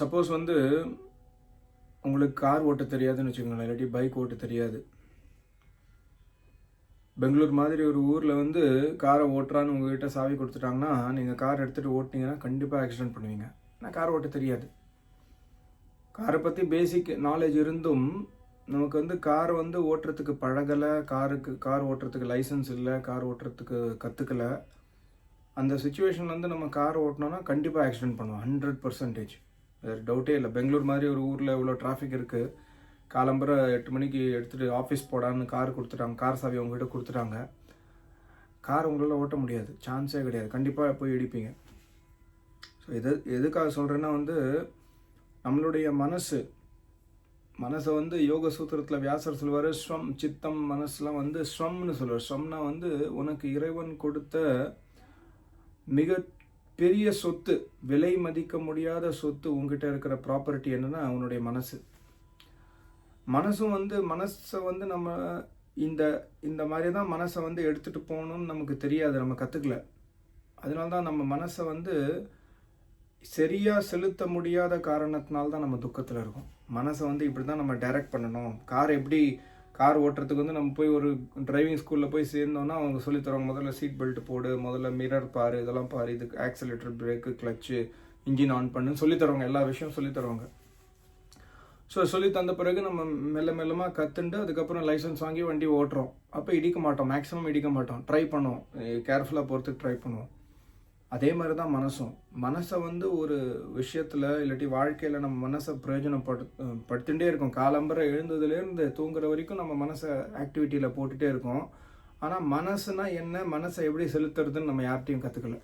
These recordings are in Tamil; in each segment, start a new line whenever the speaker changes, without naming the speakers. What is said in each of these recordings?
சப்போஸ் வந்து உங்களுக்கு கார் ஓட்ட தெரியாதுன்னு வச்சுக்கோங்களேன். இல்லாட்டி பைக் ஓட்ட தெரியாது. பெங்களூர் மாதிரி ஒரு ஊரில் வந்து காரை ஓட்டுறான்னு உங்ககிட்ட சாவி கொடுத்துட்டாங்கன்னா நீங்கள் கார் எடுத்துகிட்டு ஓட்டினீங்கன்னா கண்டிப்பாக ஆக்சிடென்ட் பண்ணுவீங்க. ஆனால் கார் ஓட்ட தெரியாது. காரை பற்றி பேசிக் நாலேஜ் இருந்தும் நமக்கு வந்து கார் வந்து ஓட்டுறதுக்கு பழகலை காருக்கு கார் ஓட்டுறதுக்கு லைசன்ஸ் இல்லை கார் ஓட்டுறதுக்கு கற்றுக்கல அந்த சுச்சுவேஷன் வந்து நம்ம கார் ஓட்டினோன்னா கண்டிப்பாக ஆக்சிடென்ட் பண்ணுவோம் ஹண்ட்ரட் பர்சன்டேஜ் வேறு டவுட்டே இல்லை. பெங்களூர் மாதிரி ஒரு ஊரில் இவ்வளோ டிராஃபிக் இருக்குது காலம்பரை எட்டு மணிக்கு எடுத்துகிட்டு ஆஃபீஸ் போடான்னு கார் கொடுத்துட்டாங்க. கார் சாவி உங்ககிட்ட கொடுத்துட்டாங்க. கார் உங்களால் ஓட்ட முடியாது. சான்ஸே கிடையாது. கண்டிப்பாக போய் இடிப்பீங்க. ஸோ எது எதுக்காக சொல்கிறேன்னா வந்து நம்மளுடைய மனசு மனசை வந்து யோக சூத்திரத்தில் வியாசர் சொல்வார் ஸ்வம் சித்தம் மனசுலாம் வந்து ஸ்வம்னு சொல்லுவார். ஸ்வம்னா வந்து உனக்கு இறைவன் கொடுத்த மிக பெரிய சொத்து விலை மதிக்க முடியாத சொத்து உங்ககிட்ட இருக்கிற ப்ராப்பர்ட்டி என்னென்னா அவனுடைய மனசு. மனசும் வந்து மனசை வந்து நம்ம இந்த இந்த மாதிரி தான் மனசை வந்து எடுத்துகிட்டு போகணும்னு நமக்கு தெரியாது நம்ம கற்றுக்கல அதனால தான் நம்ம மனசை வந்து சரியாக செலுத்த முடியாத காரணத்தினால தான் நம்ம துக்கத்தில் இருக்கோம். மனசை வந்து இப்படி தான் நம்ம டைரக்ட் பண்ணணும். கார் எப்படி கார் ஓட்டுறதுக்கு வந்து நம்ம போய் ஒரு டிரைவிங் ஸ்கூலில் போய் சேர்ந்தோன்னா அவங்க சொல்லித் தருவாங்க முதல்ல சீட் பெல்ட் போடு முதல்ல மிரர் பாரு இதெல்லாம் பாரு இதுக்கு accelerator brake clutch engine on பண்ணுன்னு சொல்லித் தருவாங்க எல்லா விஷயம் சொல்லித் தருவாங்க. ஸோ சொல்லி தந்த பிறகு நம்ம மெல்ல மெல்லமாக கற்றுண்டு அதுக்கப்புறம் லைசன்ஸ் வாங்கி வண்டி ஓட்டுறோம். அப்போ இடிக்க மாட்டோம் மேக்ஸிமம் இடிக்க மாட்டோம். ட்ரை பண்ணுவோம். கேர்ஃபுல்லாக போகிறதுக்கு ட்ரை பண்ணுவோம். அதே மாதிரி தான் மனசும். மனசை வந்து ஒரு விஷயத்தில் இல்லாட்டி வாழ்க்கையில் நம்ம மனசை பிரயோஜனப்படு படுத்துட்டே இருக்கோம். காலம்பரை எழுந்ததுலேருந்து தூங்குற வரைக்கும் நம்ம மனசை ஆக்டிவிட்டியில் போட்டுகிட்டே இருக்கோம். ஆனால் மனசுனா என்ன? மனசை எப்படி செலுத்துறதுன்னு நம்ம யார்கிட்டையும் கற்றுக்கல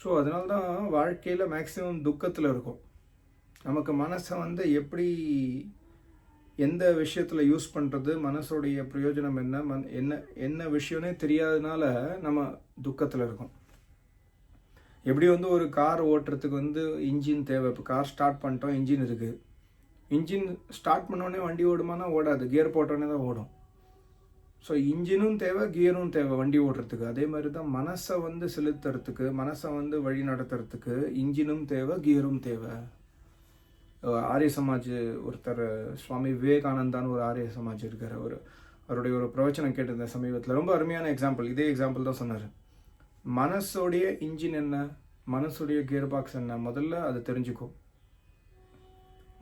ஸோ அதனால தான் வாழ்க்கையில் மேக்ஸிமம் துக்கத்தில் இருக்கும். நமக்கு மனசை வந்து எப்படி எந்த விஷயத்தில் யூஸ் பண்ணுறது மனசோடைய பிரயோஜனம் என்ன? மன் என்ன என்ன விஷயம்னே தெரியாதனால நம்ம துக்கத்தில் இருக்கோம். எப்படி வந்து ஒரு கார் ஓட்டுறதுக்கு வந்து இன்ஜின் தேவை? இப்போ கார் ஸ்டார்ட் பண்ணிட்டோம் இன்ஜின் இருக்குது இன்ஜின் ஸ்டார்ட் பண்ணோடனே வண்டி ஓடுமானா ஓடாது. கியர் போட்டோடனே தான் ஓடும். ஸோ இன்ஜினும் தேவை கியரும் தேவை வண்டி ஓட்டுறதுக்கு. அதே மாதிரி தான் மனசை வந்து செலுத்துறதுக்கு மனசை வந்து வழி நடத்துறதுக்கு இன்ஜினும் தேவை கியரும் தேவை. ஆரிய சமாஜ் ஒருத்தர் சுவாமி விவேகானந்தான்னு ஒரு ஆரிய சமாஜ் இருக்கார். அவர் அவருடைய ஒரு பிரவச்சனம் கேட்டிருந்தேன் சமீபத்தில். ரொம்ப அருமையான எக்ஸாம்பிள் இதே எக்ஸாம்பிள் தான் சொன்னார். மனசோடைய இன்ஜின் என்ன? மனசுடைய கியர் பாக்ஸ் என்ன? முதல்ல அதை தெரிஞ்சுக்கும்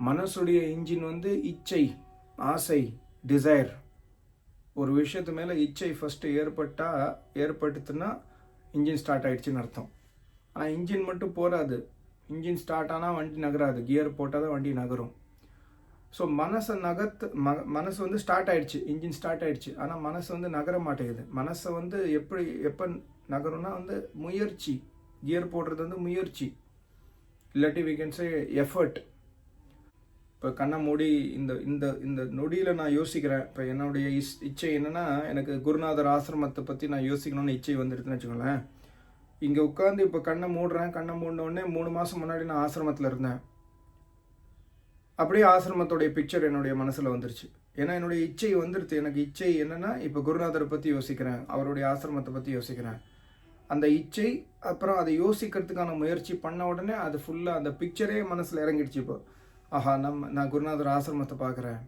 மனசுடைய இன்ஜின் வந்து இச்சை ஆசை டிசைர் ஒரு விஷயத்து மேலே இச்சை ஃபஸ்ட்டு ஏற்பட்டால் ஏற்பட்டுத்துன்னா இன்ஜின் ஸ்டார்ட் ஆகிடுச்சின்னு அர்த்தம். ஆனால் இன்ஜின் மட்டும் போகாது இன்ஜின் ஸ்டார்ட் ஆனால் வண்டி நகராது. கியர் போட்டால் தான் வண்டி நகரும். ஸோ மனசை நகர்த்து ம மனசு வந்து ஸ்டார்ட் ஆகிடுச்சு இன்ஜின் ஸ்டார்ட் ஆகிடுச்சு ஆனால் மனசு வந்து நகர மாட்டேங்குது. மனசை வந்து எப்படி எப்போ நகரும்னா வந்து முயற்சி. கியர் போடுறது வந்து முயற்சி. இல்லாட்டி வி கேன் சே எஃபர்ட் இப்போ கண்ணை மூடி இந்த இந்த இந்த நொடியில் நான் யோசிக்கிறேன். இப்போ என்னுடைய இஸ் இச்சை என்னென்னா எனக்கு குருநாதர் ஆசிரமத்தை பற்றி நான் யோசிக்கணும்னு இச்சை வந்துடுதுன்னு வச்சுக்கோங்களேன். இங்கே உட்காந்து இப்போ கண்ணை மூடுறேன். கண்ணை மூடினோடனே மூணு மாதம் முன்னாடி நான் ஆசிரமத்தில் இருந்தேன். அப்படியே ஆசிரமத்துடைய பிக்சர் என்னுடைய மனசில் வந்துருச்சு. ஏன்னா என்னுடைய இச்சை வந்துடுது எனக்கு இச்சை என்னென்னா இப்போ குருநாதரை பற்றி யோசிக்கிறேன். அவருடைய ஆசிரமத்தை பற்றி யோசிக்கிறேன். அந்த இச்சை அப்புறம் அதை யோசிக்கிறதுக்கான முயற்சி பண்ண உடனே அது ஃபுல்லாக அந்த பிக்சரே மனசில் இறங்கிடுச்சு இப்போ. ஆஹா நம்ம நான் குருநாதர் ஆசிரமத்தை பார்க்குறேன்.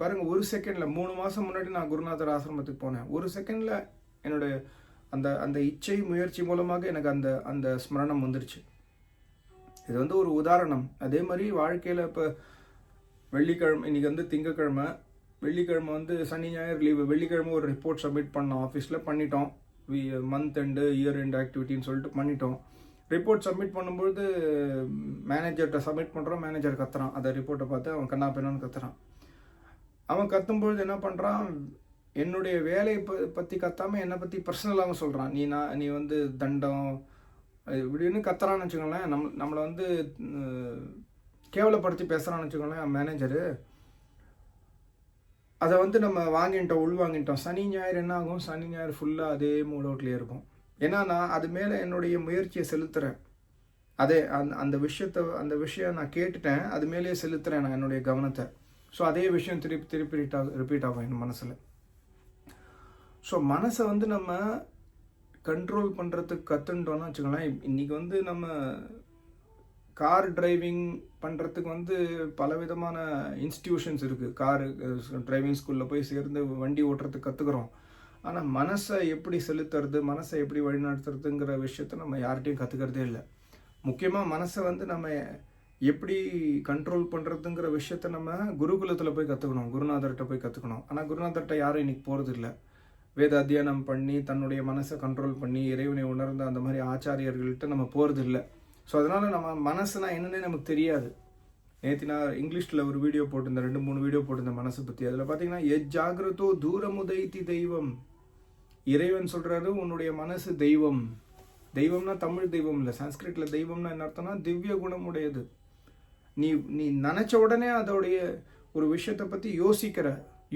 பாருங்கள் ஒரு செகண்டில் மூணு மாதம் முன்னாடி நான் குருநாதர் ஆசிரமத்துக்கு போனேன். ஒரு செகண்டில் என்னுடைய அந்த அந்த இச்சை முயற்சி மூலமாக எனக்கு அந்த அந்த ஸ்மரணம் வந்துருச்சு. இது வந்து ஒரு உதாரணம். அதே மாதிரி வாழ்க்கையில் இப்போ வெள்ளிக்கிழமை இன்றைக்கி வந்து திங்கக்கிழமை. வெள்ளிக்கிழமை வந்து சனி ஞாயிறு லீவு வெள்ளிக்கிழமை ஒரு ரிப்போர்ட் சப்மிட் பண்ணோம். ஆஃபீஸில் பண்ணிட்டோம். மந்த் எண்டு இயர் எண்டு ஆக்டிவிட்டின்னு சொல்லிட்டு பண்ணிட்டோம். ரிப்போர்ட் சப்மிட் பண்ணும்பொழுது மேனேஜர்கிட்ட சப்மிட் பண்ணுறோம் மேனேஜர் கத்துறான். அந்த ரிப்போர்ட்டை பார்த்து அவன் கண்ணா பெண்ணான்னு கத்துறான். அவன் கத்தும்பொழுது என்ன பண்ணுறான் என்னுடைய வேலையை ப பற்றி கத்தாமல் என்னை பற்றி பர்சனலாகவும் சொல்கிறான் நீ நான் நீ வந்து தண்டம் இப்படின்னு கத்துறான்னு வச்சுக்கோங்களேன். நம் நம்மளை வந்து கேவலப்படுத்தி பேசுகிறான்னு வச்சுக்கோங்களேன் மேனேஜரு அதை வந்து நம்ம வாங்கிட்டோம் உள் வாங்கிட்டோம் சனி ஞாயிறு என்ன ஆகும்? சனி ஞாயிறு ஃபுல்லாக அதே மூட் அவுட்லேயே இருக்கும். ஏன்னா நான் அது மேலே என்னுடைய முயற்சியை செலுத்துகிறேன் அதே அந்த அந்த விஷயத்தை அந்த விஷயம் நான் கேட்டுட்டேன் அது மேலேயே செலுத்துகிறேன் நான் என்னுடைய கவனத்தை. ஸோ அதே விஷயம் திருப்பி திருப்பி ரிப்பீட் ஆகும் ரிப்பீட் ஆகும் என் மனசில். ஸோ மனசை வந்து நம்ம கண்ட்ரோல் பண்ணுறதுக்கு கற்றுட்டோம்னு வச்சுக்கோங்களேன் இன்றைக்கி வந்து நம்ம கார் டிரைவிங் பண்ணுறதுக்கு வந்து பலவிதமான இன்ஸ்டிடியூஷன்ஸ் இருக்குது காரு டிரைவிங் ஸ்கூலில் போய் சேர்ந்து வண்டி ஓட்டுறதுக்கு கற்றுக்குறோம் ஆனால் மனசை எப்படி செலுத்துறது மனசை எப்படி வழிநடத்துறதுங்கிற விஷயத்த நம்ம யார்கிட்டையும் கற்றுக்கிறதே இல்லை. முக்கியமாக மனசை வந்து நம்ம எப்படி கண்ட்ரோல் பண்ணுறதுங்கிற விஷயத்த நம்ம குருகுலத்தில் போய் கற்றுக்கணும் குருநாதர்கிட்ட போய் கற்றுக்கணும் ஆனால் குருநாதர்கிட்ட யாரும் இன்னைக்கு போகிறது இல்லை. வேத அத்தியானம் பண்ணி தன்னுடைய மனசை கண்ட்ரோல் பண்ணி இறைவனை உணர்ந்த அந்த மாதிரி ஆச்சாரியர்கள்ட்ட நம்ம போகிறது இல்லை. ஸோ அதனால் நம்ம மனசுனா என்னன்னே நமக்கு தெரியாது. நேற்று நான் இங்கிலீஷில் ஒரு வீடியோ போட்டிருந்தேன் ரெண்டு மூணு வீடியோ போட்டிருந்தேன் மனசை பற்றி அதில் பார்த்தீங்கன்னா எஜ் ஜாகிரதோ தூரமுதைத்தி தெய்வம். இறைவன் சொல்கிறாரு உன்னுடைய மனசு தெய்வம். தெய்வம்னா தமிழ் தெய்வம் இல்லை சான்ஸ்கிரிட்டில் தெய்வம்னா என்ன அர்த்தம்னா திவ்ய குணமுடையது. நீ நீ நினச்ச உடனே அதோடைய ஒரு விஷயத்தை பற்றி யோசிக்கிற.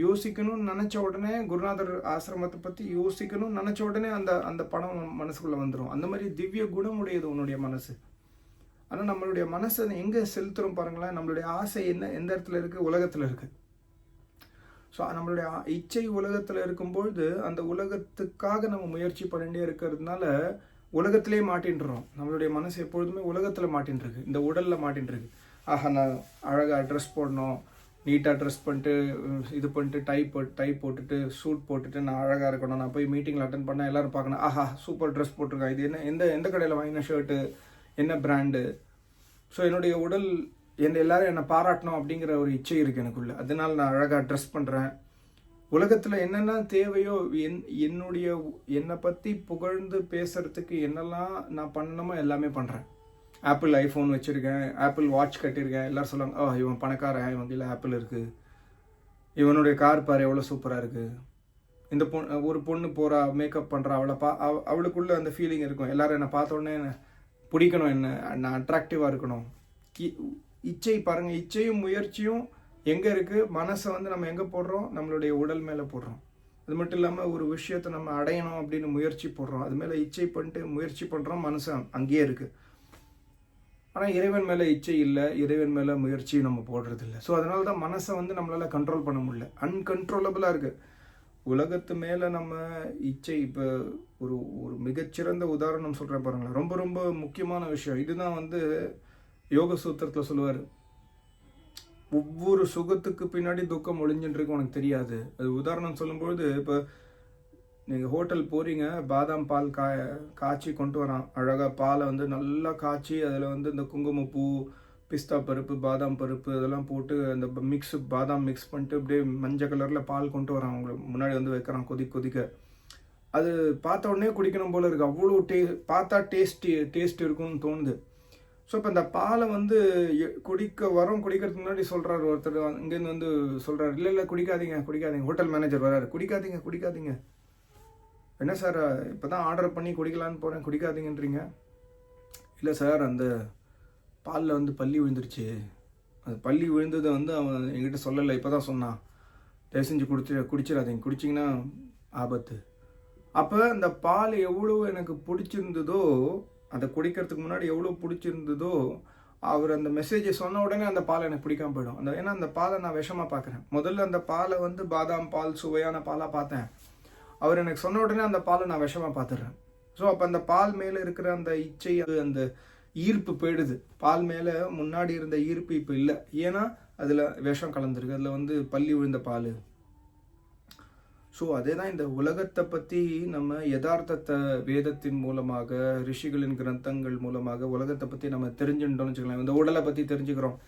யோசிக்கணும்னு நினச்ச உடனே குருநாதர் ஆசிரமத்தை பற்றி யோசிக்கணும்னு நினச்ச உடனே அந்த அந்த படம் மனசுக்குள்ளே வந்துடும் அந்த மாதிரி திவ்ய குணமுடையது உன்னுடைய மனசு. ஆனால் நம்மளுடைய மனசை எங்கே செலுத்துகிறோம் பாருங்களேன் நம்மளுடைய ஆசை என்ன எந்த இடத்துல இருக்குது உலகத்தில் இருக்குது ஸோ நம்மளுடைய இச்சை உலகத்தில் இருக்கும்பொழுது அந்த உலகத்துக்காக நம்ம முயற்சி பண்ணிட்டே இருக்கிறதுனால உலகத்திலே மாட்டின்றோம். நம்மளுடைய மனசு எப்பொழுதுமே உலகத்தில் மாட்டின்ருக்கு இந்த உடலில் மாட்டின்ருக்கு ஆஹா நான் அழகாக ட்ரெஸ் போடணும் நீட்டாக ட்ரெஸ் பண்ணிட்டு இது பண்ணிட்டு டை போட்டு டை போட்டுட்டு சூட் போட்டுட்டு நான் அழகாக இருக்கணும். நான் போய் மீட்டிங்கில் அட்டன் பண்ணால் எல்லாரும் பார்க்கணும். ஆஹா சூப்பர் ட்ரெஸ் போட்டிருக்கேன். இது என்ன எந்த எந்த கடையில் வாங்கின ஷர்ட்டு என்ன பிராண்டு ஸோ என்னுடைய உடல் என்ன எல்லாரும் என்னை பாராட்டணும் அப்படிங்கிற ஒரு இச்சை இருக்குது எனக்குள்ள. அதனால நான் அழகாக ட்ரெஸ் பண்ணுறேன் உலகத்தில் என்னென்ன தேவையோ என் என்னுடைய என்னை பற்றி புகழ்ந்து பேசுகிறதுக்கு என்னெல்லாம் நான் பண்ணணுமோ எல்லாமே பண்ணுறேன் ஆப்பிள் ஐஃபோன் வச்சுருக்கேன். ஆப்பிள் வாட்ச் கட்டியிருக்கேன். எல்லோரும் சொல்லுவாங்க ஓ இவன் பணக்காரன் இவன் கீழே ஆப்பிள் இருக்குது இவனுடைய கார் பாரு எவ்வளோ சூப்பராக இருக்குது இந்த பொண்ணு ஒரு பொண்ணு போகிறா மேக்கப் பண்ணுறா அவளை பா அவ அந்த ஃபீலிங் இருக்கும். எல்லோரும் என்னை பார்த்த உடனே பிடிக்கணும் என்ன? நான் அட்ராக்டிவாக இருக்கணும். இச்சை பாருங்கள் இச்சையும் முயற்சியும் எங்கே இருக்குது மனசை வந்து நம்ம எங்கே போடுறோம்? நம்மளுடைய உடல் மேலே போடுறோம். அது மட்டும் இல்லாமல் ஒரு விஷயத்தை நம்ம அடையணும் அப்படின்னு முயற்சி போடுறோம். அது மேலே இச்சை பண்ணிட்டு முயற்சி பண்ணுறோம் மனசு அங்கேயே இருக்குது ஆனால் இறைவன் மேலே இச்சை இல்லை இறைவன் மேலே முயற்சியும் நம்ம போடுறதில்ல. ஸோ அதனால தான் மனசை வந்து நம்மளால் கண்ட்ரோல் பண்ண முடியல. அன்கண்ட்ரோலபிளாக இருக்குது உலகத்து மேலே நம்ம இச்சை இப்போ ஒரு ஒரு மிகச்சிறந்த உதாரணம் சொல்கிறேன் பாருங்களேன். ரொம்ப ரொம்ப முக்கியமான விஷயம். இதுதான் வந்து யோக சூத்திரத்தில் சொல்லுவார். ஒவ்வொரு சுகத்துக்கு பின்னாடி துக்கம் ஒளிஞ்சுட்டு உனக்கு தெரியாது. அது உதாரணம் சொல்லும்பொழுது இப்போ நீங்கள் ஹோட்டல் போகிறீங்க பாதாம் பால் கா காய்ச்சி கொண்டு வரான். அழகாக பாலை வந்து நல்லா காய்ச்சி அதில் வந்து இந்த குங்குமப்பூ பிஸ்தா பருப்பு பாதாம் பருப்பு இதெல்லாம் போட்டு அந்த மிக்ஸ் பாதாம் மிக்ஸ் பண்ணிட்டு அப்படியே மஞ்சள் கலரில் பால் கொண்டு வரான். அவங்களுக்கு முன்னாடி வந்து வைக்கிறான் கொதிக்க கொதிக்க. அது பார்த்த உடனே குடிக்கணும் போல் இருக்குது அவ்வளோ டே பார்த்தா டேஸ்டி டேஸ்ட் இருக்கும்னு தோணுது. ஸோ இப்போ இந்த பாலை வந்து எ- குடிக்க வரோம் குடிக்கிறதுக்கு முன்னாடி சொல்கிறார் ஒருத்தர். இங்கேருந்து வந்து சொல்கிறார் இல்லை இல்லை குடிக்காதீங்க குடிக்காதீங்க. ஹோட்டல் மேனேஜர் வராரு குடிக்காதீங்க குடிக்காதீங்க. என்ன சார் இப்போ தான் ஆர்டர் பண்ணி குடிக்கலான்னு போகிறேன் குடிக்காதீங்கன்றீங்க? இல்லை சார் அந்த பாலில் வந்து பள்ளி விழுந்துருச்சு. அந்த பள்ளி விழுந்ததை வந்து அவன் என்கிட்ட சொல்லலை இப்போ தான் சொன்னான். தயவு செஞ்சு குடிச்சு குடிச்சிடாதீங்க குடிச்சிங்கன்னா ஆபத்து. அப்போ அந்த பால் எவ்வளோ எனக்கு பிடிச்சிருந்ததோ அதை குடிக்கிறதுக்கு முன்னாடி எவ்வளோ பிடிச்சிருந்ததோ அவர் அந்த மெசேஜை சொன்ன உடனே அந்த பாலை எனக்கு பிடிக்காம போயிடும். அந்த ஏன்னா அந்த பாலை நான் விஷமாக பார்க்குறேன். முதல்ல அந்த பாலை வந்து பாதாம் பால் சுவையான பாலாக பார்த்தேன். அவர் எனக்கு சொன்ன உடனே அந்த பாலை நான் விஷமாக பார்த்துடுறேன். ஸோ அப்போ அந்த பால் மேலே இருக்கிற அந்த இச்சை அது அந்த ஈர்ப்பு போயிடுது. பால் மேலே முன்னாடி இருந்த ஈர்ப்பு இப்போ இல்லை. ஏன்னா அதில் விஷம் கலந்துருக்கு. அதில் வந்து பள்ளி விழுந்த பால். ஸோ அதே தான் இந்த உலகத்தை பற்றி நம்ம யதார்த்தத்தை வேதத்தின் மூலமாக ரிஷிகளின் கிரந்தங்கள் மூலமாக உலகத்தை பற்றி நம்ம தெரிஞ்சுட்டோம்னு வச்சுக்கலாம் இந்த உடலை பற்றி தெரிஞ்சுக்கிறோம்.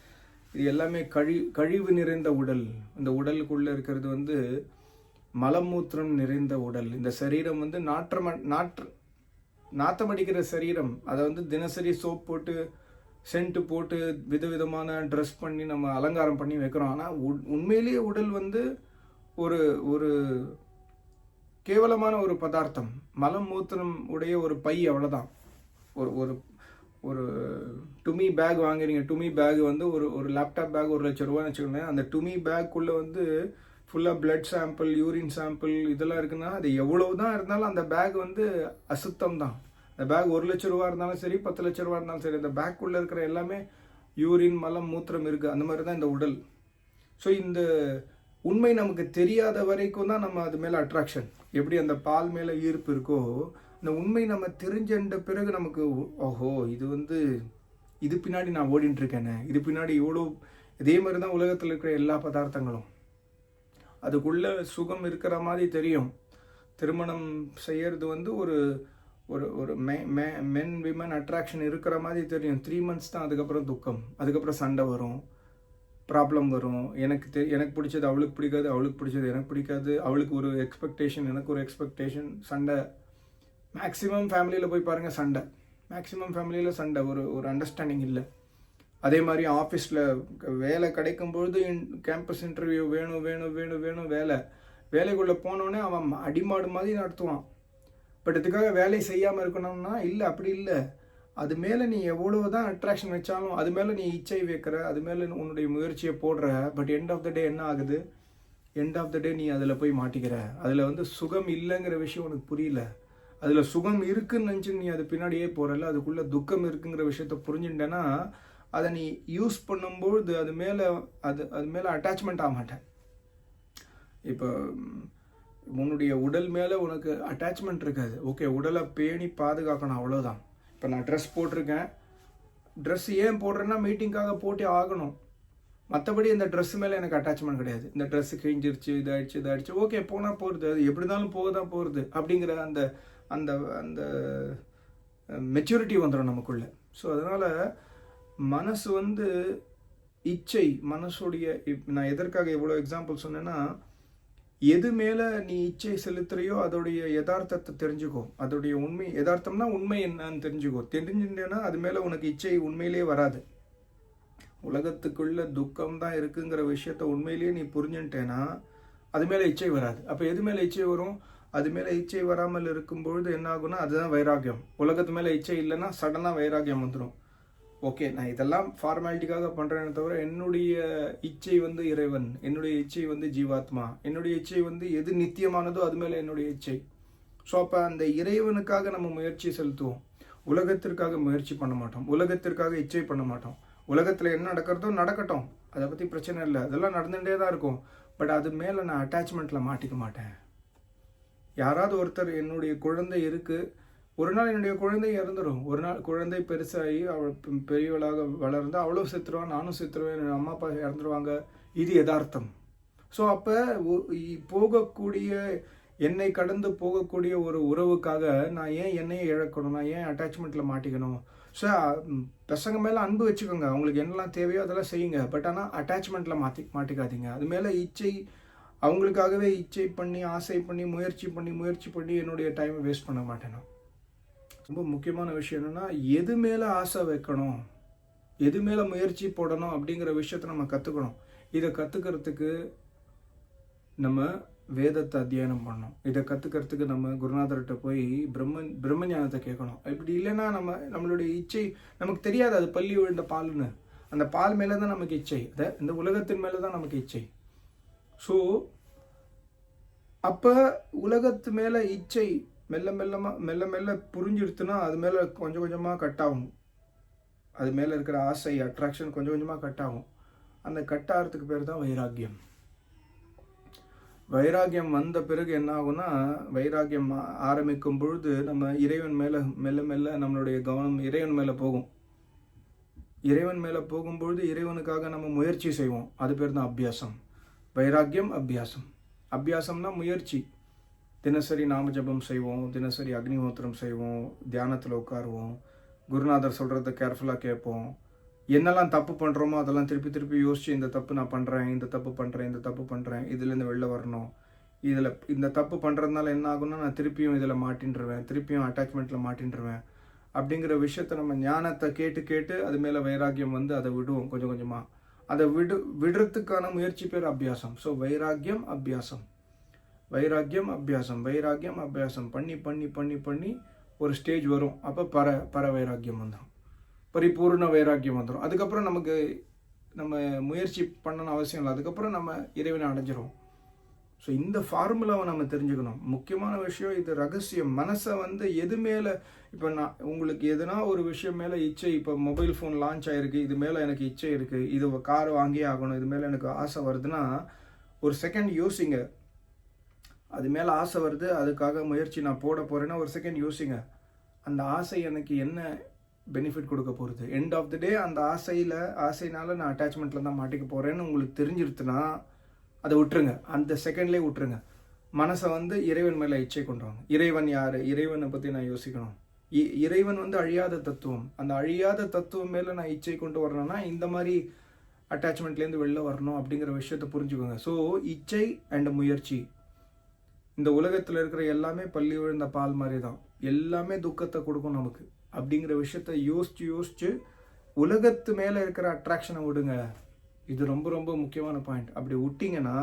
இது எல்லாமே கழி கழிவு நிறைந்த உடல். இந்த உடலுக்குள்ளே இருக்கிறது வந்து மலமூத்திரம் நிறைந்த உடல். இந்த சரீரம் வந்து நாற்றம நாற்று நாத்தம் அடிக்கிற சரீரம் அதை வந்து தினசரி சோப் போட்டு சென்ட் போட்டு விதவிதமான ட்ரெஸ் பண்ணி நம்ம அலங்காரம் பண்ணி வைக்கிறோம். ஆனால் உண்மையிலேயே உடல் வந்து ஒரு ஒரு கேவலமான ஒரு பதார்த்தம். மலம் மூத்திரம் உடைய ஒரு பை அவ்வளோதான் ஒரு ஒரு ஒரு டுமி பேக் வாங்குறீங்க. டுமி பேக் வந்து ஒரு ஒரு லேப்டாப் பேக் ஒரு லட்ச ரூபான்னு வச்சுக்கோங்களேன். அந்த டுமி பேக்குள்ளே வந்து ஃபுல்லாக பிளட் சாம்பிள் யூரின் சாம்பிள் இதெல்லாம் இருக்குன்னா அது எவ்வளவு தான் இருந்தாலும் அந்த பேக் வந்து அசுத்தம் தான் அந்த பேக் ஒரு லட்ச ரூபா இருந்தாலும் சரி பத்து லட்ச ரூபா இருந்தாலும் சரி அந்த பேக்குள்ளே இருக்கிற எல்லாமே யூரின் மலம் மூத்திரம் இருக்குது அந்த மாதிரி தான் இந்த உடல். ஸோ இந்த உண்மை நமக்கு தெரியாத வரைக்கும் தான் நம்ம அது மேலே அட்ராக்ஷன் எப்படி அந்த பால் மேலே ஈர்ப்பு இருக்கோ இந்த உண்மை நம்ம தெரிஞ்ச பிறகு நமக்கு ஓஹோ இது வந்து இது பின்னாடி நான் ஓடிட்டுருக்கேனே இது பின்னாடி இவ்வளோ இதே மாதிரி தான் உலகத்தில் இருக்கிற எல்லா பதார்த்தங்களும். அதுக்குள்ள சுகம் இருக்கிற மாதிரி தெரியும். திருமணம் செய்கிறது வந்து ஒரு ஒரு ஒரு மெ மெ மென் விமன் அட்ராக்ஷன் இருக்கிற மாதிரி தெரியும். த்ரீ மந்த்ஸ் தான் அதுக்கப்புறம் துக்கம். அதுக்கப்புறம் சண்டை வரும். ப்ராப்ளம் வரும். எனக்கு தெ எனக்கு பிடிச்சது அவளுக்கு பிடிக்காது அவளுக்கு பிடிச்சது எனக்கு பிடிக்காது. அவளுக்கு ஒரு எக்ஸ்பெக்டேஷன் எனக்கு ஒரு எக்ஸ்பெக்டேஷன் சண்டை. மேக்ஸிமம் ஃபேமிலியில் போய் பாருங்கள் சண்டை. மேக்ஸிமம் ஃபேமிலியில் சண்டை. ஒரு ஒரு அண்டர்ஸ்டாண்டிங் இல்லை. அதே மாதிரி ஆஃபீஸில் வேலை கிடைக்கும் பொழுது கேம்பஸ் இன்டர்வியூ வேணும் வேணும் வேணும் வேணும் வேலை. வேலைக்குள்ளே போனோடனே அவன் அடிமாடு மாதிரி நடத்துவான். பட் இதுக்காக வேலை செய்யாமல் இருக்கணும்னா இல்லை அப்படி இல்லை. அது மேலே நீ எவ்வளவு தான் அட்ராக்ஷன் வச்சாலும் அது மேலே நீ இச்சை வைக்கிற அது மேலே உன்னுடைய முயற்சியை போடுற. But end of the day என்ன ஆகுது? எண்ட் ஆஃப் த டே நீ அதில் போய் மாட்டிக்கிற. அதில் வந்து சுகம் இல்லைங்கிற விஷயம் உனக்கு புரியல. அதில் சுகம் இருக்குன்னு நினச்சி நீ அது பின்னாடியே போகிறல அதுக்குள்ளே துக்கம் இருக்குங்கிற விஷயத்த புரிஞ்சுட்டேன்னா அதை நீ யூஸ் பண்ணும்பொழுது அது மேலே அது அது மேலே அட்டாச்மெண்ட் ஆக மாட்டேன். இப்போ உன்னுடைய உடல் மேலே உனக்கு அட்டாச்மெண்ட் இருக்காது. ஓகே உடலை பேணி பாதுகாக்கணும் அவ்வளோதான் இப்போ நான் ட்ரெஸ் போட்டிருக்கேன். ட்ரெஸ் ஏன் போடுறேன்னா மீட்டிங்காக போட்டே ஆகணும். மற்றபடி இந்த ட்ரெஸ் மேலே எனக்கு அட்டாச்மெண்ட் கிடையாது. இந்த ட்ரெஸ் கிழிஞ்சிருச்சு இதாகிடுச்சு இதாகிடுச்சு ஓகே போனால் போகிறது அது எப்படி இருந்தாலும் போக தான் போகிறது அப்படிங்கிற அந்த அந்த அந்த மெச்சூரிட்டி வந்துடும் நமக்குள்ளே. ஸோ அதனால் மனசு வந்து இச்சை மனசுடைய இப் நான் எதற்காக இவ்வளோ எக்ஸாம்பிள் சொன்னேன்னா எது மேலே நீ இச்சை செலுத்துறையோ அதோடைய யதார்த்தத்தை தெரிஞ்சுக்கோ. அதோடைய உண்மை யதார்த்தம்னா உண்மை என்னன்னு தெரிஞ்சுக்கோ. தெரிஞ்சுட்டேன்னா அது மேலே உனக்கு இச்சை உண்மையிலேயே வராது. உலகத்துக்குள்ள துக்கம் தான் இருக்குங்கிற விஷயத்த உண்மையிலேயே நீ புரிஞ்சுட்டேன்னா அது மேலே இச்சை வராது. அப்போ எது மேலே இச்சை வரும்? அது மேலே இச்சை வராமல் இருக்கும்பொழுது என்ன ஆகும்னா அதுதான் வைராக்கியம் உலகத்து மேலே இச்சை இல்லைன்னா சடனாக வைராக்கியம் வந்துடும் ஓகே நான் இதெல்லாம் ஃபார்மாலிட்டிக்காக பண்ணுறேனே தவிர என்னுடைய இச்சை வந்து இறைவன் என்னுடைய இச்சை வந்து ஜீவாத்மா என்னுடைய இச்சை வந்து எது நித்தியமானதோ அது மேலே என்னுடைய இச்சை. ஸோ அப்போ அந்த இறைவனுக்காக நம்ம முயற்சி செலுத்துவோம். உலகத்திற்காக முயற்சி பண்ண மாட்டோம். உலகத்திற்காக இச்சை பண்ண மாட்டோம். உலகத்தில் என்ன நடக்கிறதோ நடக்கட்டும். அதை பற்றி பிரச்சனை இல்லை. அதெல்லாம் நடந்துகிட்டே தான் இருக்கும். பட் அது மேலே நான் அட்டாச்மெண்ட்டில் மாட்டிக்க மாட்டேன். யாராவது ஒருத்தர் என்னுடைய குழந்தை இருக்குது ஒரு நாள் என்னுடைய குழந்தை இறந்துடும் ஒரு நாள் குழந்தை பெருசாகி அவள் பெரியவளாக வளர்ந்து அவ்வளோ செத்துருவான் நானும் செத்துருவேன் என் அம்மா அப்பா இறந்துருவாங்க. இது யதார்த்தம். ஸோ அப்போ போகக்கூடிய என்னை கடந்து போகக்கூடிய ஒரு உறவுக்காக நான் ஏன் என்னையே இழக்கணும்? நான் ஏன் அட்டாச்மெண்ட்டில் மாட்டிக்கணும்? ஸோ பசங்க மேலே அன்பு வச்சுக்கோங்க. அவங்களுக்கு என்னெல்லாம் தேவையோ அதெல்லாம் செய்யுங்க. பட் ஆனால் அட்டாச்மெண்ட்டில் மாற்றி மாட்டிக்காதீங்க. அது மேலே இச்சை அவங்களுக்காகவே இச்சை பண்ணி ஆசை பண்ணி முயற்சி பண்ணி முயற்சி பண்ணி என்னுடைய டைமை வேஸ்ட் பண்ண மாட்டேன் ரொம்ப முக்கியமான விஷயம் என்னென்னா எது மேலே ஆசை வைக்கணும் எது மேலே முயற்சி போடணும் அப்படிங்கிற விஷயத்த நம்ம கற்றுக்கணும் இதை கற்றுக்கிறதுக்கு நம்ம வேதத்தை அத்தியனம் பண்ணணும். இதை கற்றுக்கிறதுக்கு நம்ம குருநாதர்கிட்ட போய் பிரம்ம பிரம்மஞானத்தை கேட்கணும். இப்படி இல்லைன்னா நம்ம நம்மளுடைய இச்சை நமக்கு தெரியாது அது பள்ளி விழுந்த பால்னு அந்த பால் மேலே தான் நமக்கு இச்சை. அதை இந்த உலகத்தின் மேலே தான் நமக்கு இச்சை. ஸோ அப்போ உலகத்து மேலே இச்சை மெல்ல மெல்லமாக மெல்ல மெல்ல புரிஞ்சிடுத்துன்னா அது மேலே கொஞ்சம் கொஞ்சமாக கட் ஆகும். அது மேலே இருக்கிற ஆசை அட்ராக்ஷன் கொஞ்சம் கொஞ்சமாக கட் ஆகும். அந்த கட் ஆகிறதுக்கு பேர் தான் வைராக்கியம். வைராக்கியம் வந்த பிறகு என்ன ஆகும்னா வைராக்கியம் ஆ- ஆரம்பிக்கும் பொழுது நம்ம இறைவன் மேலே மெல்ல மெல்ல நம்மளுடைய கவனம் இறைவன் மேலே போகும். இறைவன் மேலே போகும்பொழுது இறைவனுக்காக நம்ம முயற்சி செய்வோம். அது பேர் தான் அபியாசம். வைராக்கியம் அபியாசம். அபியாசம்னா முயற்சி. தினசரி நாம ஜபம் செய்வோம் தினசரி அக்னிஹோத்திரம் செய்வோம் தியானத்தில் உட்காருவோம். குருநாதர் சொல்கிறத கேர்ஃபுல்லாக கேட்போம். என்னெல்லாம் தப்பு பண்ணுறோமோ அதெல்லாம் திருப்பி திருப்பி யோசித்து இந்த தப்பு நான் பண்ணுறேன் இந்த தப்பு பண்ணுறேன் இந்த தப்பு பண்ணுறேன் இதுலேருந்து வெளில வரணும். இதில் இந்த தப்பு பண்ணுறதுனால என்ன ஆகும்னா நான் திருப்பியும் இதில் மாட்டின்றுவேன் திருப்பியும் அட்டாச்மெண்ட்டில் மாட்டின்றுவேன். அப்படிங்கிற விஷயத்த நம்ம ஞானத்தை கேட்டு கேட்டு அது மேலே வைராக்கியம் வந்து அதை விடுவோம் கொஞ்சம் கொஞ்சமாக அதை விடு விடுறதுக்கான முயற்சி பேர் அபியாசம். ஸோ வைராக்கியம் அபியாசம். வைராக்கியம் அபியாசம். வைராக்கியம் அபியாசம். பண்ணி பண்ணி பண்ணி பண்ணி ஒரு ஸ்டேஜ் வரும். அப்போ பர பர வைராக்கியம் வந்துடும் பரிபூர்ண வைராக்கியம் வந்துடும் அதுக்கப்புறம் நமக்கு நம்ம முயற்சி பண்ணணும் அவசியம் இல்லை. அதுக்கப்புறம் நம்ம இறைவனை அடைஞ்சிரும் ஸோ இந்த ஃபார்முலாவை நம்ம தெரிஞ்சுக்கணும். முக்கியமான விஷயம் இது ரகசியம். மனசை வந்து எது மேலே இப்போ நான் உங்களுக்கு எதுனா ஒரு விஷயம் மேலே இச்சை இப்போ மொபைல் ஃபோன் லான்ச் ஆகிருக்கு இது மேலே எனக்கு இச்சை இருக்குது இது கார் வாங்கியே ஆகணும். இது மேலே எனக்கு ஆசை வருதுன்னா ஒரு செகண்ட் யோசிங்க. அது மேலே ஆசை வருது அதுக்காக முயற்சி நான் போட போகிறேன்னா ஒரு செகண்ட் யோசிங்க. அந்த ஆசை எனக்கு என்ன பெனிஃபிட் கொடுக்க போகிறது எண்ட் ஆஃப் த டே அந்த ஆசையில் ஆசைனால நான் அட்டாச்மெண்ட்டில் தான் மாட்டிக்க போகிறேன்னு உங்களுக்கு தெரிஞ்சிருச்சுன்னா அதை விட்டுருங்க. அந்த செகண்ட்லேயே விட்டுருங்க. மனசை வந்து இறைவன் மேலே இச்சை கொண்டு வாங்க இறைவன் யார்? இறைவனை பற்றி நான் யோசிக்கணும். இ- இறைவன் வந்து அழியாத தத்துவம். அந்த அழியாத தத்துவம் மேலே நான் இச்சை கொண்டு வரணும்னா இந்த மாதிரி அட்டாச்மெண்ட்லேருந்து வெளில வரணும் அப்படிங்கிற விஷயத்தை புரிஞ்சுக்கோங்க. ஸோ இச்சை அண்ட் முயற்சி. இந்த உலகத்தில் இருக்கிற எல்லாமே பள்ளி விழுந்த பால் மாதிரி தான் எல்லாமே துக்கத்தை கொடுக்கும் நமக்கு. அப்படிங்கிற விஷயத்த யோசிச்சு யோசிச்சு உலகத்து மேலே இருக்கிற அட்ராக்ஷனை விடுங்க. இது ரொம்ப ரொம்ப முக்கியமான பாயிண்ட் அப்படி விட்டிங்கன்னா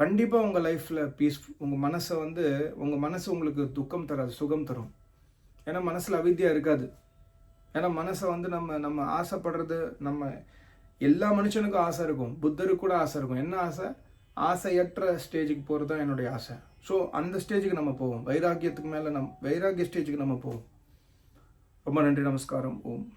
கண்டிப்பாக உங்கள் லைஃப்பில் பீஸ் உங்கள் மனசை வந்து உங்கள் மனசு உங்களுக்கு துக்கம் தராது சுகம் தரும். ஏன்னா மனசில் அவித்யா இருக்காது. ஏன்னா மனசை வந்து நம்ம நம்ம ஆசைப்படுறது நம்ம எல்லா மனுஷனுக்கும் ஆசை இருக்கும். புத்தருக்கு கூட ஆசை இருக்கும். என்ன ஆசை? ஆசையற்ற ஸ்டேஜுக்கு போகிறது தான் என்னுடைய ஆசை. ஸோ அந்த ஸ்டேஜுக்கு நம்ம போவோம். வைராக்கியத்துக்கு மேலே நம் வைராக்கிய ஸ்டேஜுக்கு நம்ம போவோம். ரொம்ப நன்றி நமஸ்காரம். ஓம்.